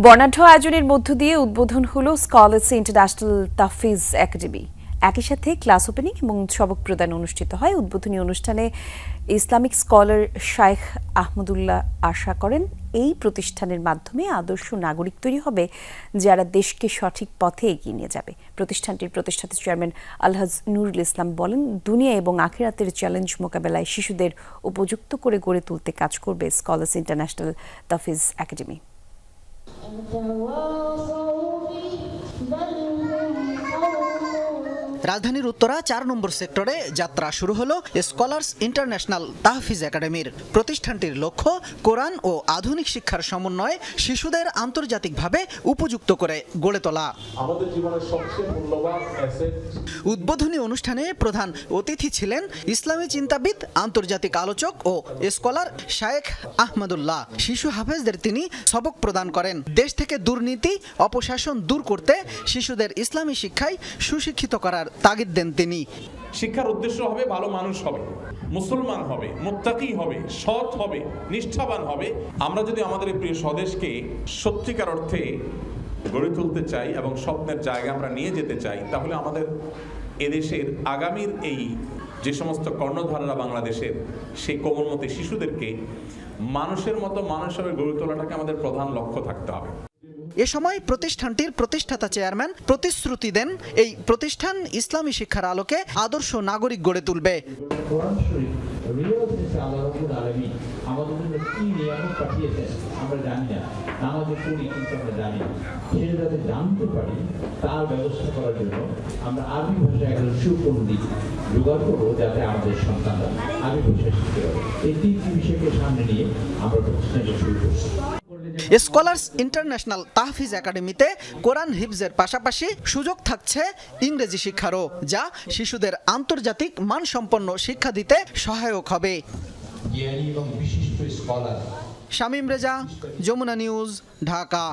বর্ণাঢ্য আয়োজনের মধ্য দিয়ে উদ্বোধন হল স্কলার্স ইন্টারন্যাশনাল তাফিজ একাডেমি। একই সাথে ক্লাস ওপেনিং এবং সবক প্রদান অনুষ্ঠিত হয়। উদ্বোধনী অনুষ্ঠানে ইসলামিক স্কলার শাইখ আহমদুল্লাহ আশা করেন, এই প্রতিষ্ঠানের মাধ্যমে আদর্শ নাগরিক তৈরি হবে, যারা দেশকে সঠিক পথে এগিয়ে নিয়ে যাবে। প্রতিষ্ঠানটির প্রতিষ্ঠাতা চেয়ারম্যান আলহাজ নুরুল ইসলাম বলেন, দুনিয়া এবং আখিরাতের চ্যালেঞ্জ মোকাবেলায় শিশুদের উপযুক্ত করে গড়ে তুলতে কাজ করবে scholars international Tahfiz academy. the walls রাজধানীর উত্তরা চার নম্বর সেক্টরে যাত্রা শুরু হলো স্কলার্স ইন্টারন্যাশনাল তাহফিজ একাডেমির। প্রতিষ্ঠানটির লক্ষ্য কোরআন ও আধুনিক শিক্ষার সমন্বয়ে শিশুদের আন্তর্জাতিকভাবে উপযুক্ত করে গড়ে তোলা। উদ্বোধনী অনুষ্ঠানে প্রধান অতিথি ছিলেন ইসলামী চিন্তাবিদ আন্তর্জাতিক আলোচক ও স্কলার শায়েখ আহমদুল্লাহ। শিশু হাফেজদের তিনি সবক প্রদান করেন। দেশ থেকে দুর্নীতি অপশাসন দূর করতে শিশুদের ইসলামী শিক্ষায় সুশিক্ষিত করার তাগিদ দেন তিনি। শিক্ষার উদ্দেশ্য হবে ভালো মানুষ হবে, মুসলমান হবে, মুত্তাকি হবে, সৎ হবে, নিষ্ঠাবান হবে। আমরা যদি আমাদের এই প্রিয় স্বদেশকে সত্যিকার অর্থে গড়ে তুলতে চাই এবং স্বপ্নের জায়গা আমরা নিয়ে যেতে চাই, তাহলে আমাদের এদেশের আগামীর এই যে সমস্ত কর্ণধাররা বাংলাদেশের, সেই কোমলমতি শিশুদেরকে মানুষের মতো মানুষ হিসেবে গড়ে তোলাটাকে আমাদের প্রধান লক্ষ্য থাকতে হবে। এ সময় প্রতিষ্ঠানটির প্রতিষ্ঠাতা চেয়ারম্যান প্রতিশ্রুতি দেন, এই প্রতিষ্ঠান ইসলামী শিক্ষার আলোকে আদর্শ নাগরিক গড়ে তুলবে। সামনে নিয়ে আমরা শুরু করছি। স্কলার্স ইন্টারন্যাশনাল তাহফিজ একাডেমিতে কোরআন হিফজের পাশাপাশি সুযোগ থাকছে ইংরেজি শিক্ষারও যা শিশুদের আন্তর্জাতিক মানসম্পন্ন শিক্ষা দিতে সহায়ক হবে। জ্ঞানী এবং বিশিষ্ট স্কলার। শামীম রেজা যমুনা নিউজ ঢাকা।